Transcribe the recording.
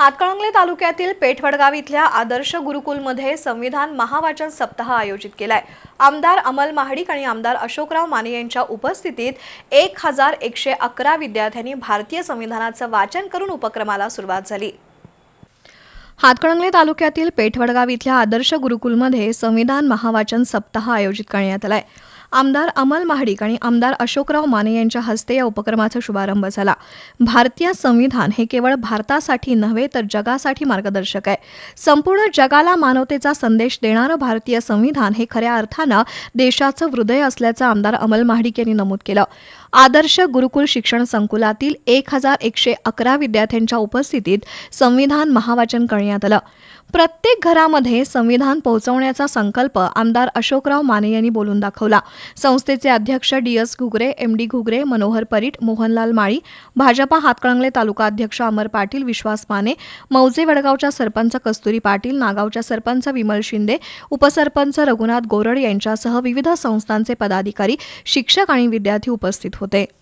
हातकणंगले तालुक्यातील पेठवडगाव इथल्या आदर्श गुरुकुलमध्ये संविधान महावाचन सप्ताह आयोजित केलाय. आमदार अमल महाडिक आणि आमदार अशोकराव माने यांच्या उपस्थितीत एक हजार एकशे अकरा विद्यार्थ्यांनी भारतीय संविधानाचं वाचन करून उपक्रमाला सुरुवात झाली. हातकणंगले तालुक्यातील पेठवडगाव इथल्या आदर्श गुरुकुलमध्ये संविधान महावाचन सप्ताह आयोजित करण्यात आलाय. आमदार अमल महाडिक आणि आमदार अशोकराव माने यांच्या हस्ते या उपक्रमाचा शुभारंभ झाला. भारतीय संविधान हे केवळ भारतासाठी नव्हे तर जगासाठी मार्गदर्शक आहे. संपूर्ण जगाला मानवतेचा संदेश देणारं भारतीय संविधान हे खऱ्या अर्थानं देशाचं हृदय असल्याचं आमदार अमल महाडिक यांनी नमूद केलं. आदर्श गुरुकुल शिक्षण संकुलातील एक हजार एकशे अकरा विद्यार्थ्यांच्या उपस्थितीत संविधान महावाचन करण्यात आलं. प्रत्येक घरामध्ये संविधान पोहोचवण्याचा संकल्प आमदार अशोकराव माने यांनी बोलून दाखवला. संस्थेचे अध्यक्ष D S Ghugare M D Ghugare Manohar Parit Mohanlal Mali Bhajpa Hatkanangale taluka अध्यक्ष अमर पाटील विश्वास माने मौजे वडगावच्या सरपंच कस्तुरी पाटील नागावच्या सरपंच विमल शिंदे उपसरपंच रघुनाथ गोरड यांच्यासह विविध संस्थांचे पदाधिकारी शिक्षक आणि विद्यार्थी उपस्थित today.